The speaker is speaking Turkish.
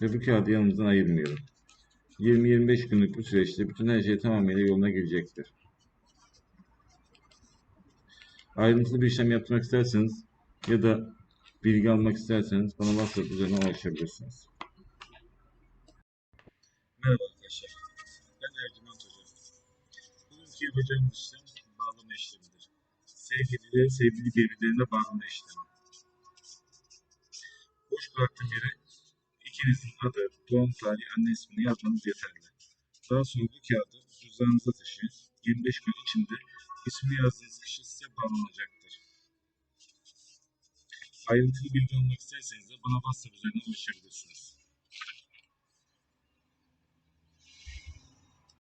bu kağıdı yanımızdan ayırmayalım. 20-25 günlük bu süreçte bütün her şey tamamıyla yoluna girecektir. Ayrıntılı bir işlem yapmak isterseniz ya da bilgi almak isterseniz bana WhatsApp üzerinden ulaşabilirsiniz. Merhaba arkadaşlar. Ben Ercüment Hoca. Bugünkü yapacağımız işlem bağlama işlemidir. Sevgilileri sevgili birbirlerine bağlama işlemi. Boş bıraktığım yere ikinizin adı, doğum tarihi, anne ismini yazmanız yeterli. Daha sonra bu kağıdı cüzdanınıza taşıyın. 25 gün içinde ismini yazdığınız kişi size bağlanacaktır. Ayrıntılı bilgi almak isterseniz de bana WhatsApp üzerinden ulaşabilirsiniz.